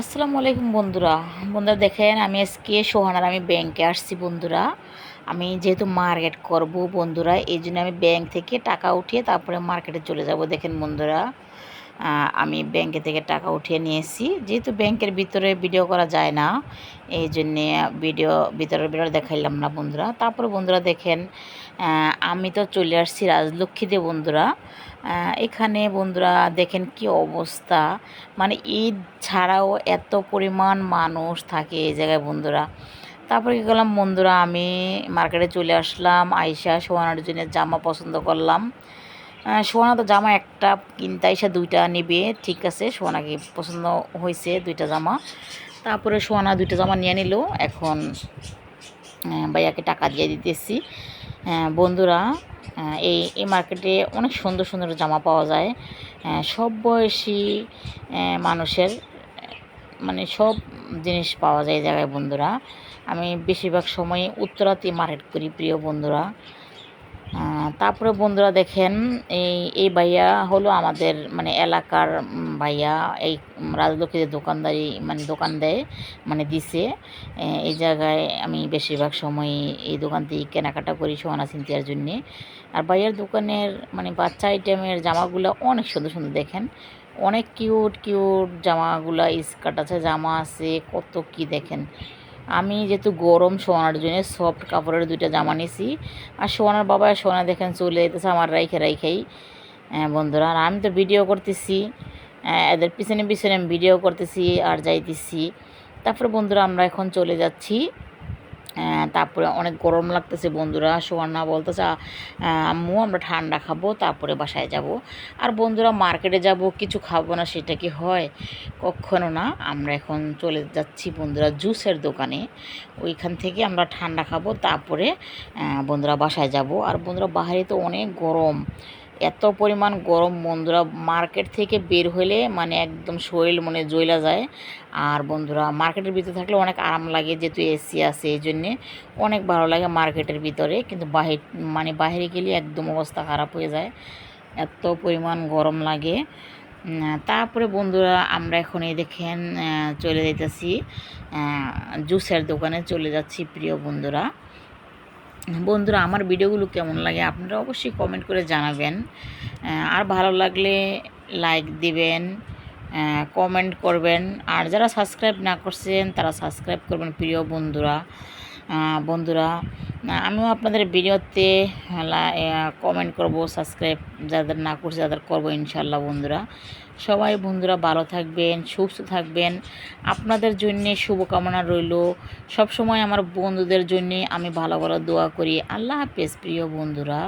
আসসালামু আলাইকুম বন্ধুরা। বন্ধুরা দেখেন, আমি আজকে সোহানার আমি ব্যাংকে আসছি বন্ধুরা। আমি যেহেতু মার্কেট করব বন্ধুরা, এই জন্য আমি ব্যাংক থেকে টাকা উঠিয়ে তারপরে মার্কেটে চলে যাব। দেখেন বন্ধুরা আমি ব্যাংকে থেকে টাকা উঠিয়ে নিয়েছি। যেহেতু ব্যাংকের ভিতরে ভিডিও করা যায় না, এই জন্যে ভিডিও ভিতরের ভিডিও দেখাইলাম না বন্ধুরা। তারপর বন্ধুরা দেখেন আমি তো চলে আসছি রাজলক্ষ্মীতে বন্ধুরা। এখানে বন্ধুরা দেখেন কি অবস্থা। মানে ঈদ ছাড়াও এত পরিমাণ মানুষ থাকে এই জায়গায় বন্ধুরা। তারপরে কী করলাম বন্ধুরা, আমি মার্কেটে চলে আসলাম, আইসা সোহানার জন্য জামা পছন্দ করলাম। সোহানা তো জামা একটা কিনতে আইসা দুইটা নেবে, ঠিক আছে সোহানাকে পছন্দ হয়েছে দুইটা জামা। তারপরে সোহানা দুইটা জামা নিয়ে নিল, এখন ভাইয়াকে টাকা দিয়ে দিতেছি। বন্ধুরা এই এই মার্কেটে অনেক সুন্দর সুন্দর জামা পাওয়া যায়। সব বয়সী মানুষের মানে সব জিনিস পাওয়া যায় জায়গায় বন্ধুরা। আমি বেশিরভাগ সময় উত্তরাতে মার্কেট করি, প্রিয় বন্ধুরা। তারপরে বন্ধুরা দেখেন, এই এই ভাইয়া হলো আমাদের মানে এলাকার ভাইয়া, এই রাজলক্ষ্মীদের দোকানদারি মানে দোকান দেয় মানে দিছে। এই জায়গায় আমি বেশিরভাগ সময় এই দোকান থেকে কেনাকাটা করি সোহানা সিনথিয়ার জন্যে। আর ভাইয়ার দোকানের মানে বাচ্চা আইটেমের জামাগুলো অনেক সুন্দর সুন্দর, দেখেন। অনেক কিউট কিউট জামাগুলা স্কার্ট আছে, জামা আছে, কত কি দেখেন। আমি যেহেতু গরম শোয়ানোর জন্য সফট কাপড়ের দুইটা জামা নিছি। আর সোনার বাবা সোনা দেখেন চলে যেতেছে আমার রাইখে রাইখেই। আহ, বন্ধুরা আর আমি তো ভিডিও করতেছি। এদের পিছনে পিছনে ভিডিও করতেছি আর যাইতেছি। তারপরে বন্ধুরা আমরা এখন চলে যাচ্ছি। তারপরে অনেক গরম লাগতেছে বন্ধুরা সোয়ান্না বলতেছে আম্মু, আমরা ঠান্ডা খাব, তারপরে বাসায় যাব। আর বন্ধুরা, মার্কেটে যাব, কিছু খাব না, সেটা কি হয়? কখনো না, আমরা এখন চলে যাচ্ছি বন্ধুরা জুসের দোকানে। ওইখান থেকে আমরা ঠান্ডা খাব, তারপরে বন্ধুরা বাসায় যাব। আর বন্ধুরা বাইরে তো অনেক গরম। এত পরিমাণ গরম বন্ধুরা মার্কেট থেকে বের হলে মানে একদম শরীর মনে জ্বলা যায়। আর বন্ধুরা মার্কেটের ভিতরে থাকলে অনেক আরাম লাগে যেহেতু এসি আছে এই জন্যে। অনেক ভালো লাগে মার্কেটের ভিতরে, কিন্তু বাহির মানে বাইরে গেলে একদম অবস্থা খারাপ হয়ে যায়। এত পরিমাণ গরম লাগে। তারপরে বন্ধুরা, আমরা এখন এই দেখেন চলে যেতেছি জুসের দোকানে চলে যাচ্ছি প্রিয় বন্ধুরা। বন্ধুরা, আমার ভিডিওগুলো কেমন লাগে আপনারা অবশ্যই কমেন্ট করে জানাবেন। আর ভালো লাগলে লাইক দিবেন কমেন্ট করবেন। আর যারা সাবস্ক্রাইব না করছেন, তারা সাবস্ক্রাইব করবেন প্রিয় বন্ধুরা। বন্ধুরা আমিও আপনাদের ভিডিওতে কমেন্ট করব সাবস্ক্রাইব যাদের না করছে তাদের করব ইনশাল্লাহ বন্ধুরা। সবাই বন্ধুরা ভালো থাকবেন, সুস্থ থাকবেন। আপনাদের জন্যে শুভকামনা রইল। সবসময় আমার বন্ধুদের জন্যে আমি ভালো ভালো দোয়া করি। আল্লাহ হাফেজ, প্রিয় বন্ধুরা।